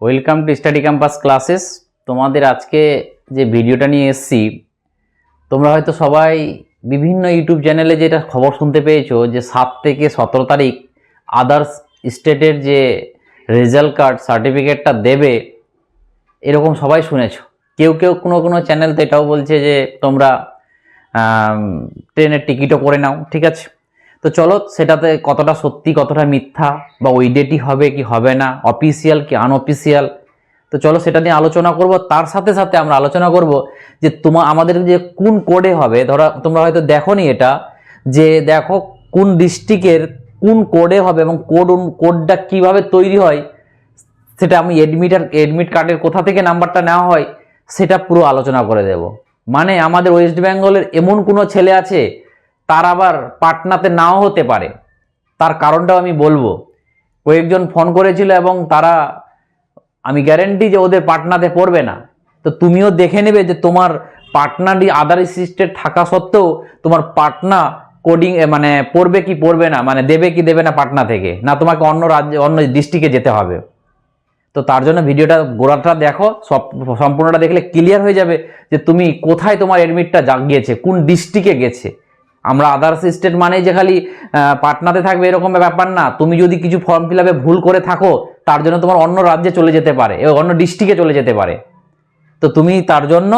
Welcome to study campus classes তোমাদের আজকে যে ভিডিওটা নিয়ে এসেছি, তোমরা হয়তো সবাই বিভিন্ন ইউটিউব চ্যানেলে যেটা খবর শুনতে পেয়েছ যে সাত থেকে সতেরো তারিখ আদার্স স্টেটের যে রেজাল্ট কার্ড সার্টিফিকেটটা দেবে, এরকম সবাই শুনেছো। কেউ কেউ কোনো কোনো চ্যানেল তো এটাও বলছে যে তোমরা ট্রেনের টিকিটও করে নাও, ঠিক আছে? তো চলো সেটাতে কতটা সত্যি, কতটা মিথ্যা বা ওই ডেটই হবে কি হবে না অফিসিয়াল কি আনঅফিসিয়াল তো চলো সেটা নিয়ে আলোচনা করব। তার সাথে সাথে আমরা আলোচনা করব যে তোমার আমাদের যে কোন কোডে হবে। ধরো তোমরা হয়তো দেখোনি এটা, যে দেখো কোন ডিস্ট্রিক্টের কোন কোডে হবে এবং কোড কোডটা কীভাবে তৈরি হয়, সেটা আমি এডমিট আর এডমিট কার্ডের কোথা থেকে নাম্বারটা নেওয়া হয়, সেটা পুরো আলোচনা করে দেব। মানে আমাদের ওয়েস্ট বেঙ্গলের এমন কোনো ছেলে আছে তার আবার পাটনাতে নাও হতে পারে। তার কারণটাও আমি বলব। কয়েকজন ফোন করেছিল এবং তারা, আমি গ্যারেন্টি যে ওদের পাটনাতে পড়বে না। তো তুমিও দেখে নেবে যে তোমার পাটনাটি আদার স্টেট থাকা সত্ত্বেও তোমার পাটনা কোডিং মানে পড়বে কি পড়বে না মানে দেবে কি দেবে না পাটনা থেকে, না তোমাকে অন্য রাজ্যে, অন্য ডিস্ট্রিক্টে যেতে হবে। তো তার জন্য ভিডিওটা গোড়াটা দেখো, সব, সম্পূর্ণটা দেখলে ক্লিয়ার হয়ে যাবে যে তুমি কোথায় তোমার এডমিটটা যা গিয়েছে কোন ডিস্ট্রিক্টে গেছে। আমরা আদার্স স্টেট মানে যে খালি পাটনাতে থাকবে এরকম ব্যাপার না। তুমি যদি কিছু ফর্ম ফিল ভুল করে থাকো, তার জন্য তোমার অন্য রাজ্যে চলে যেতে পারে, এ অন্য ডিস্ট্রিক্টে চলে যেতে পারে। তো তুমি তার জন্য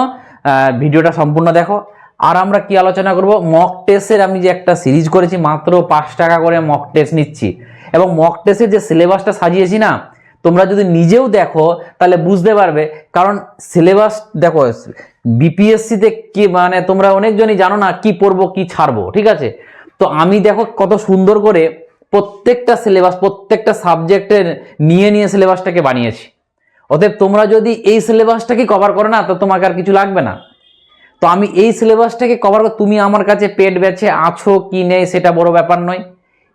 ভিডিওটা সম্পূর্ণ দেখো। আর আমরা কি আলোচনা করব? মক টেস্টের আমি যে একটা সিরিজ করেছি, মাত্র পাঁচ টাকা করে মক টেস্ট নিচ্ছি। এবং মক টেস্টের যে সিলেবাসটা সাজিয়েছি না তোমরা যদি নিজেও দেখো, তাহলে বুঝতে পারবে। কারণ সিলেবাস দেখো বিপিএসসিতে কি মানে তোমরা অনেকজনই জানো না কি পড়ব, কি ছাড়বো, ঠিক আছে? তো আমি দেখো কত সুন্দর করে প্রত্যেকটা সিলেবাস প্রত্যেকটা সাবজেক্টের নিয়ে নিয়ে সিলেবাসটাকে বানিয়েছি। অতএব তোমরা যদি এই সিলেবাসটাকে কভার করো না, তো তোমাকে আর কিছু লাগবে না। তো আমি এই সিলেবাসটাকে কভার তুমি আমার কাছে পেট বেছে আছো কি নেই, সেটা বড় ব্যাপার নয়।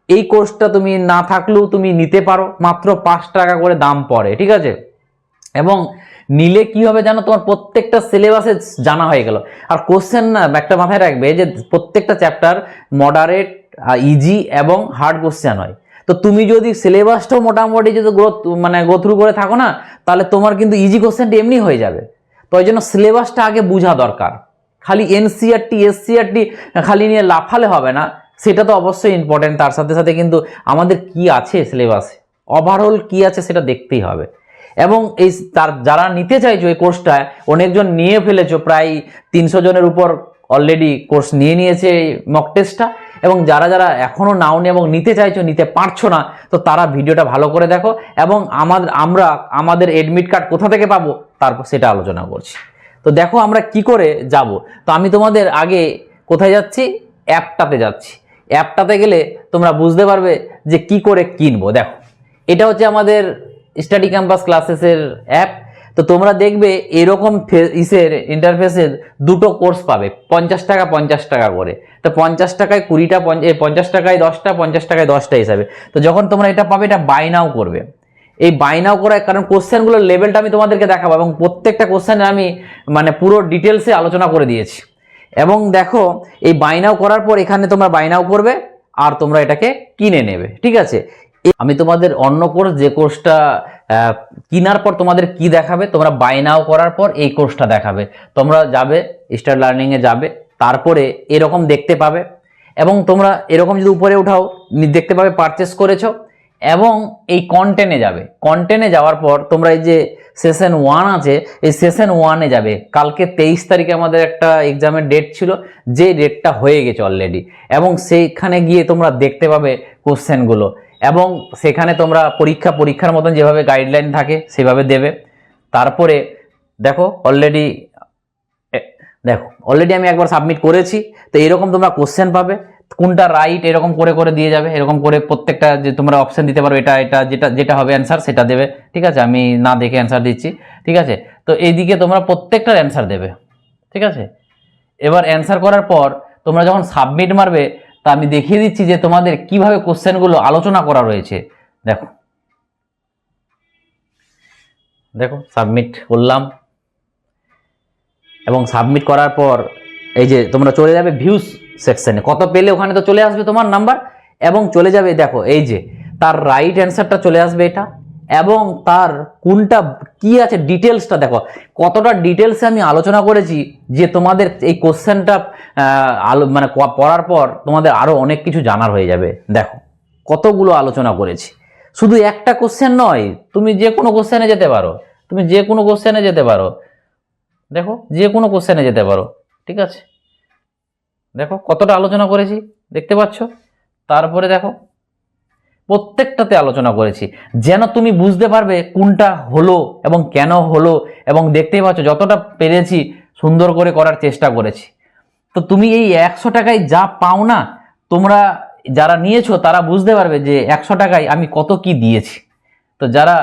এই কোর্সটা তুমি না থাকলেও তুমি নিতে পারো। মাত্র পাঁচ টাকা করে দাম পড়ে, ঠিক আছে? এবং নিলে কি হবে জানো? তোমার প্রত্যেকটা সিলেবাসে জানা হয়ে গেল। আর কোশ্চেন না, একটা মাথায় রাখবে যে প্রত্যেকটা চ্যাপ্টার মডারেট ইজি এবং হার্ড কোশ্চেন হয়। তো তুমি যদি সিলেবাসটাও মোটামুটি যদি গ্রোথ মানে গোথ্রু করে থাকো না, তাহলে তোমার কিন্তু ইজি কোশ্চেনটা এমনি হয়ে যাবে। তো ওই জন্য সিলেবাসটা আগে বোঝা দরকার। খালি এনসিআরটি এসসিআরটি খালি নিয়ে লাফালে হবে না। সেটা তো অবশ্যই ইম্পর্টেন্ট তার সাথে সাথে কিন্তু আমাদের কি আছে সিলেবাসে ওভারঅল কি আছে সেটা দেখতেই হবে। এবং এই তার যারা নিতে চাইছো এই কোর্সটা অনেকজন নিয়ে ফেলেছো, প্রায় তিনশো জনের উপর অলরেডি কোর্স নিয়ে নিয়েছে এই মক টেস্টটা এবং যারা যারা এখনও নাও নাওনি এবং নিতে চাইছো, নিতে পারছ না, তো তারা ভিডিওটা ভালো করে দেখো। এবং আমাদের আমরা আমাদের এডমিট কার্ড কোথা থেকে পাবো, তারপর সেটা আলোচনা করছি। তো দেখো আমরা কি করে যাব। তো আমি তোমাদের আগে কোথায় যাচ্ছি? অ্যাপটাতে যাচ্ছি। অ্যাপটাতে গেলে তোমরা বুঝতে পারবে যে কি করে কিনবো। দেখো, এটা হচ্ছে আমাদের স্টাডি ক্যাম্পাস ক্লাসেসের অ্যাপ। তো তোমরা দেখবে এরকম ইসের ইন্টারফেসের দুটো কোর্স পাবে, পঞ্চাশ টাকা পঞ্চাশ টাকা করে। তো পঞ্চাশ টাকায় কুড়িটা পঞ্চাশ টাকায় দশটা, পঞ্চাশ টাকায় দশটা হিসাবে। তো যখন তোমরা এটা পাবে, এটা বাই নাও করবে। এই বাই নাও কারণ কোশ্চেনগুলোর লেভেলটা আমি তোমাদেরকে দেখাবো এবং প্রত্যেকটা কোশ্চেনের আমি মানে পুরো ডিটেলসে আলোচনা করে দিয়েছি। এবং দেখো, এই বাইনাও করার পর এখানে তোমরা বাইনাও করবে আর তোমরা এটাকে কিনে নেবে, ঠিক আছে? আমি তোমাদের অন্য কোর্স যে কোর্সটা কেনার পর তোমাদের কি দেখাবে, তোমরা বাইনাও করার পর এই কোর্সটা দেখাবে। তোমরা যাবে স্টার লার্নিংয়ে যাবে, তারপরে এরকম দেখতে পাবে। এবং তোমরা এরকম যদি উপরে উঠাও দেখতে পাবে পারচেস করেছ এবং এই কন্টেনে যাবে। কন্টেনে যাওয়ার পর তোমরা এই যে সেশন ওয়ান আছে, এই সেশন ওয়ানে যাবে। কালকে তেইশ তারিখে আমাদের একটা এক্সামের ডেট ছিল, যে ডেটটা হয়ে গেছে অলরেডি এবং সেইখানে গিয়ে তোমরা দেখতে পাবে কোশ্চেনগুলো এবং সেখানে তোমরা পরীক্ষা, পরীক্ষার মতন যেভাবে গাইডলাইন থাকে, সেভাবে দেবে। তারপরে দেখো অলরেডি দেখো অলরেডি আমি একবার সাবমিট করেছি। তো এরকম তোমরা কোশ্চেন পাবে। কোনটা রাইট এরকম করে করে দিয়ে যাবে, এরকম করে প্রত্যেকটা যে তোমরা অপশন দিতে পারো, এটা এটা, যেটা যেটা হবে অ্যান্সার সেটা দেবে, ঠিক আছে? আমি না দেখে অ্যান্সার দিচ্ছি, ঠিক আছে? তো এইদিকে তোমরা প্রত্যেকটার অ্যান্সার দেবে, ঠিক আছে? এবার অ্যান্সার করার পর তোমরা যখন সাবমিট মারবে, তা আমি দেখিয়ে দিচ্ছি যে তোমাদের কীভাবে কোশ্চেনগুলো আলোচনা করা রয়েছে। দেখো। দেখো সাবমিট করলাম। এবং সাবমিট করার পর এই যে তোমরা চলে যাবে ভিউজ সেকশনে। কত পেলে ওখানে তো চলে আসবে তোমার নাম্বার এবং চলে যাবে, দেখো, এই যে, তার রাইট অ্যান্সারটা চলে আসবে এটা। এবং তার কোনটা, কি আছে ডিটেলসটা দেখো। কতটা ডিটেলসে আমি আলোচনা করেছি যে তোমাদের এই কোশ্চেনটা আলো মানে পড়ার পর তোমাদের আরও অনেক কিছু জানার হয়ে যাবে। দেখো, কতগুলো আলোচনা করেছি। শুধু একটা কোশ্চেন নয়, তুমি যে কোনো কোশ্চেনে যেতে পারো। তুমি যে কোনো কোশ্চেনে যেতে পারো। দেখো, যে কোনো কোশ্চেনে যেতে পারো। ঠিক আছে? দেখো কতটা আলোচনা করেছি, দেখতে পাচ্ছ? তারপরে দেখো, প্রত্যেকটাতে আলোচনা করেছি। যেন তুমি বুঝতে পারবে কোনটা হলো এবং কেন হলো, এবং দেখতেই পাচ্ছ যতটা পেরেছি সুন্দর করে করার চেষ্টা করেছি। তো তুমি এই একশো টাকায় যা পাও না, তোমরা যারা নিয়েছো তারা বুঝতে পারবে যে একশো টাকায় আমি কত কি দিয়েছি। তো যারা,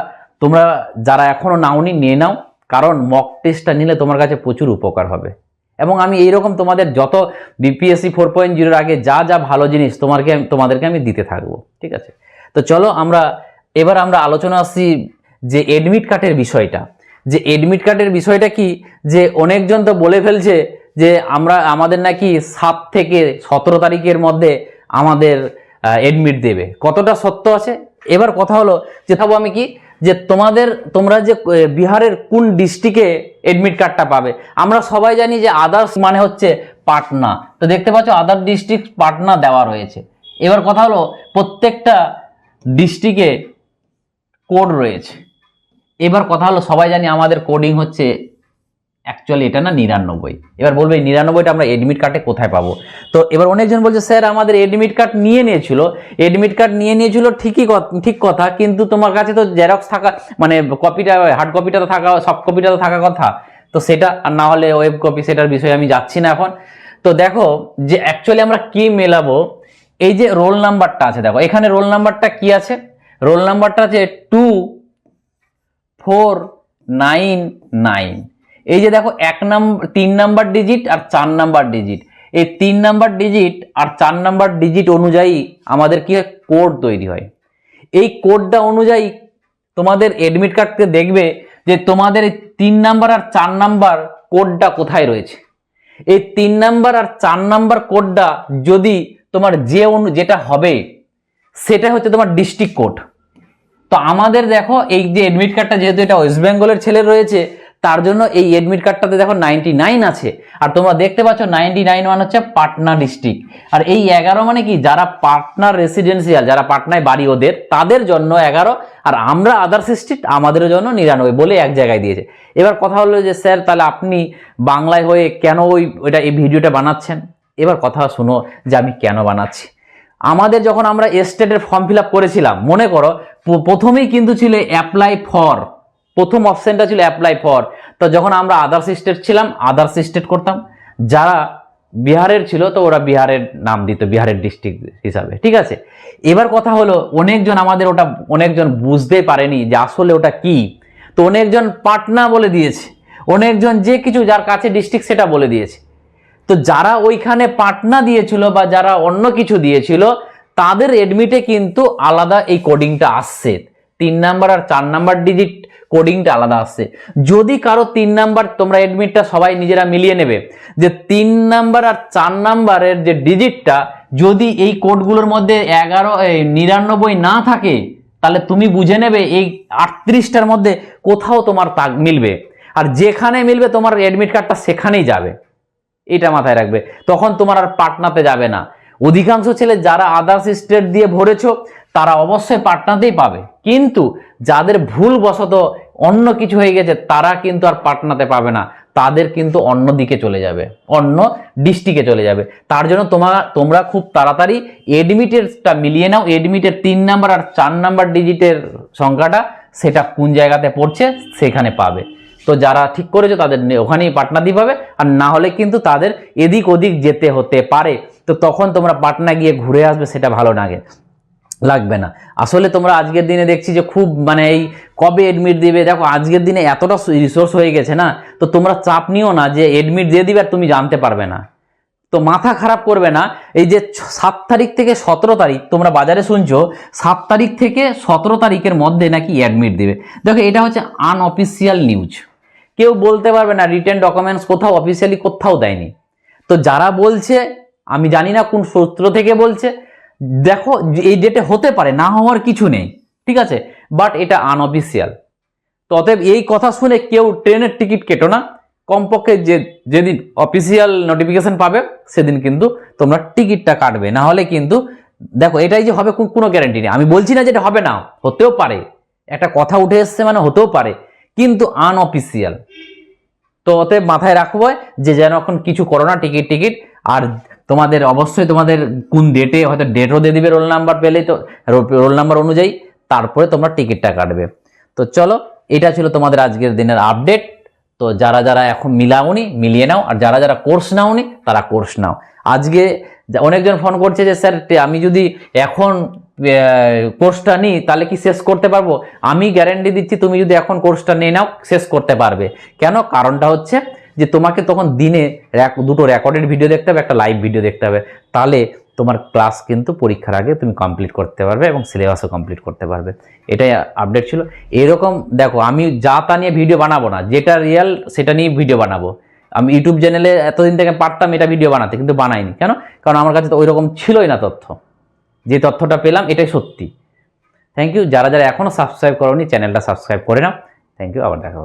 তোমরা যারা এখনও নাওনি, নিয়ে নাও, কারণ মক টেস্টটা নিলে তোমার কাছে প্রচুর উপকার হবে। এবং আমি এইরকম তোমাদের যত বিপিএসসি ফোর পয়েন্ট জিরোর আগে যা যা ভালো জিনিস তোমাকে তোমাদেরকে আমি দিতে থাকব, ঠিক আছে? তো চলো আমরা, এবার আমরা আলোচনা আসছি যে এডমিট কার্ডের বিষয়টা। যে এডমিট কার্ডের বিষয়টা কি? যে অনেকজন তো বলে ফেলছে যে আমরা, আমাদের নাকি সাত থেকে সতেরো তারিখের মধ্যে আমাদের এডমিট দেবে। কতটা সত্য আছে? এবার কথা হলো যে থাকব আমি কি? যে তোমাদের, তোমরা যে বিহারের কোন ডিস্ট্রিক্টে এডমিট কার্ডটা পাবে? আমরা সবাই জানি যে আদার্স মানে হচ্ছে পাটনা। তো দেখতে পাচ্ছ আদার ডিস্ট্রিক্ট পাটনা দেওয়া রয়েছে। এবার কথা হলো, প্রত্যেকটা ডিস্ট্রিক্টে কোড রয়েছে। এবার কথা হলো, সবাই জানি আমাদের কোডিং হচ্ছে অ্যাকচুয়ালি এটা না নিরানব্বই। এবার বলবে নিরানব্বইটা আমরা এডমিট কার্ডে কোথায় পাবো? তো এবার অনেকজন বলছে, স্যার, আমাদের এডমিট কার্ড নিয়ে নিয়েছিল। এডমিট কার্ড নিয়ে নিয়েছিল ঠিকই ঠিক কথা, কিন্তু তোমার কাছে তো জেরক্স থাকা মানে কপিটা হার্ড কপিটা তো থাকা সফট কপিটা তো থাকা কথা। তো সেটা, আর না হলে ওয়েব কপি সেটার বিষয়ে আমি যাচ্ছি না এখন। তো দেখো, যে অ্যাকচুয়ালি আমরা কি মেলাবো, এই যে রোল নাম্বারটা আছে, দেখো, এখানে রোল নাম্বারটা কি আছে? রোল নাম্বারটা আছে টু ফোর নাইন নাইন এই যে দেখো এক নাম্বার তিন নাম্বার ডিজিট আর চার নাম্বার ডিজিট এই তিন নাম্বার ডিজিট আর চার নাম্বার ডিজিট অনুযায়ী আমাদের কি হয়? কোড তৈরি হয়। এই কোডটা অনুযায়ী তোমাদের এডমিট কার্ডকে দেখবে যে তোমাদের এই তিন নাম্বার আর চার নাম্বার কোডটা কোথায় রয়েছে। এই তিন নাম্বার আর চার নাম্বার কোডটা যদি তোমার যে অনু, যেটা হবে সেটা হচ্ছে তোমার ডিস্ট্রিক্ট কোড তো আমাদের দেখো এই যে এডমিট কার্ডটা যেহেতু এটা ওয়েস্ট বেঙ্গলের ছেলে রয়েছে তার জন্য এই এডমিট কার্ডটাতে দেখো নাইনটি নাইন আছে। আর তোমরা দেখতে পাচ্ছ নাইনটি নাইন মানে হচ্ছে পাটনা ডিস্ট্রিক্ট আর এই এগারো মানে কি? যারা পাটনার রেসিডেন্সিয়াল যারা পাটনায় বাড়ি ওদের, তাদের জন্য এগারো। আর আমরা আদার্স ডিস্ট্রিক্ট আমাদের জন্য নিরানব্বই বলে এক জায়গায় দিয়েছে। এবার কথা হলো যে, স্যার, তাহলে আপনি বাংলায় হয়ে কেন ওই, ওইটা এই ভিডিওটা বানাচ্ছেন? এবার কথা শুনো যে আমি কেন বানাচ্ছি। আমাদের যখন আমরা এস্টেটের ফর্ম ফিল করেছিলাম, মনে করো প্রথমেই কিন্তু ছিল অ্যাপ্লাই ফর প্রথম অপশনটা ছিল অ্যাপ্লাই ফর তো যখন আমরা আদার্স স্টেট ছিলাম আদার্স স্টেট করতাম। যারা বিহারের ছিল, তো ওরা বিহারের নাম দিত, বিহারের ডিস্ট্রিক্ট হিসাবে। ঠিক আছে? এবার কথা হলো, অনেকজন আমাদের ওটা, অনেকজন বুঝতে পারেনি যে আসলে ওটা কি। তো অনেকজন পাটনা বলে দিয়েছে। অনেকজন যে কিছু যার কাছে ডিস্ট্রিক্ট সেটা বলে দিয়েছে। তো যারা ওইখানে পাটনা দিয়েছিল বা যারা অন্য কিছু দিয়েছিল, তাদের এডমিটে কিন্তু আলাদা এই কোডিংটা আসছে। তিন নাম্বার আর চার নাম্বার ডিজিট কোডিংটা আলাদা আসছে যদি কারও তিন নাম্বার, তোমরা এডমিটটা সবাই নিজেরা মিলিয়ে নেবে যে তিন নাম্বার আর চার নাম্বারের যে ডিজিটটা যদি এই কোডগুলোর মধ্যে এগারো নিরানব্বই না থাকে, তাহলে তুমি বুঝে নেবে এই আটত্রিশটার মধ্যে কোথাও তোমার তাক মিলবে। আর যেখানে মিলবে তোমার এডমিট কার্ডটা সেখানেই যাবে। এটা মাথায় রাখবে। তখন তোমার আর পাটনাতে যাবে না। অধিকাংশ ছেলে যারা আদার্স স্টেট দিয়ে ভরেছো, তারা অবশ্যই পাটনাতেই পাবে। কিন্তু যাদের ভুল বশত অন্য কিছু হয়ে গেছে, তারা কিন্তু আর পাটনাতে পাবে না। তাদের কিন্তু অন্য দিকে চলে যাবে, অন্য ডিস্ট্রিক্টে চলে যাবে। তার জন্য তোমার তোমরা খুব তাড়াতাড়ি এডমিটেরটা মিলিয়ে নাও। এডমিটের তিন নাম্বার আর চার নাম্বার ডিজিটের সংখ্যাটা সেটা কোন জায়গাতে পড়ছে, সেখানে পাবে। তো যারা ঠিক করেছ তাদের ওখানেই পাটনা দিয়ে পাবে আর না হলে কিন্তু তাদের এদিক ওদিক যেতে হতে পারে। তো তখন তোমরা পাটনা গিয়ে ঘুরে আসবে, সেটা ভালো লাগে লাগবে না। আসলে তোমরা আজকের দিনে দেখছি যে খুব মানে এই কবে এডমিট দিবে, দেখো আজকের দিনে এতটা রিসোর্স হয়ে গেছে না, তো তোমরা চাপ নিও না যে এডমিট দিয়ে দিবে আর তুমি জানতে পারবে না। তো মাথা খারাপ করবে না, এই যে সাত তারিখ থেকে সতেরো তারিখ, তোমরা বাজারে শুনছো, সাত তারিখ থেকে সতেরো তারিখের মধ্যে নাকি অ্যাডমিট দিবে। দেখো এটা হচ্ছে আনঅফিসিয়াল নিউজ কেউ বলতে পারবে না রিটেন ডকুমেন্টস কোথাও অফিসিয়ালি কোথাও দেয়নি। তো যারা বলছে, আমি জানি না কোন সূত্র থেকে বলছে, দেখো এই ডেটে হতে পারে, না হওয়ার কিছু নেই, ঠিক আছে? বাট এটা আনঅফিসিয়াল তো অতএব এই কথা শুনে কেউ ট্রেনের টিকিট কেটো না। কমপক্ষে যে, যেদিন অফিসিয়াল নোটিফিকেশন পাবে, সেদিন কিন্তু তোমরা টিকিটটা কাটবে। না হলে কিন্তু, দেখো এটাই যে হবে কোনো গ্যারান্টি নেই। আমি বলছি না যে এটা হবে না, হতেও পারে। একটা কথা উঠে এসছে মানে হতেও পারে। কিন্তু আনঅফিসিয়াল তো অতএব মাথায় রাখব যে যেন এখন কিছু করো না টিকিট টিকিট আর তোমাদের অবশ্যই তোমাদের কোন ডেটে হয়তো ডেটও দিয়ে দিবে রোল নাম্বার পেলেই তো রোল নাম্বার অনুযায়ী তারপরে তোমরা টিকিটটা কাটবে। তো চলো, এটা ছিল তোমাদের আজকের দিনের আপডেট তো যারা যারা এখন মিলাওনি, মিলিয়ে নাও। আর যারা যারা কোর্স নাওনি, তারা কোর্স নাও। আজকে অনেকজন ফোন করছে যে, স্যার আমি যদি এখন কোর্সটা নিই, তাহলে কি শেষ করতে পারব? আমি গ্যারেন্টি দিচ্ছি তুমি যদি এখন কোর্সটা নিয়ে নাও, শেষ করতে পারবে। কেন? কারণটা হচ্ছে যে তোমাকে তখন দিনে দুটো রেকর্ডেড ভিডিও দেখতে হবে, একটা লাইভ ভিডিও দেখতে হবে। তাহলে তোমার ক্লাস কিন্তু পরীক্ষার আগে তুমি কমপ্লিট করতে পারবে এবং সিলেবাসও কমপ্লিট করতে পারবে। এটাই আপডেট ছিল। এরকম, দেখো, আমি যা তা নিয়ে ভিডিও বানাবো না, যেটা রিয়েল সেটা নিয়ে ভিডিও বানাবো। আমি ইউটিউব চ্যানেলে এতদিন থেকে পারতাম এটা ভিডিও বানাতে, কিন্তু বানাইনি। কেন? কারণ আমার কাছে তো ওই রকম ছিলই না তথ্য। যে তথ্যটা পেলাম, এটাই সত্যি। থ্যাংক ইউ যারা যারা এখনও সাবস্ক্রাইব করনি চ্যানেলটা সাবস্ক্রাইব করে নাও। থ্যাংক ইউ আবার দেখা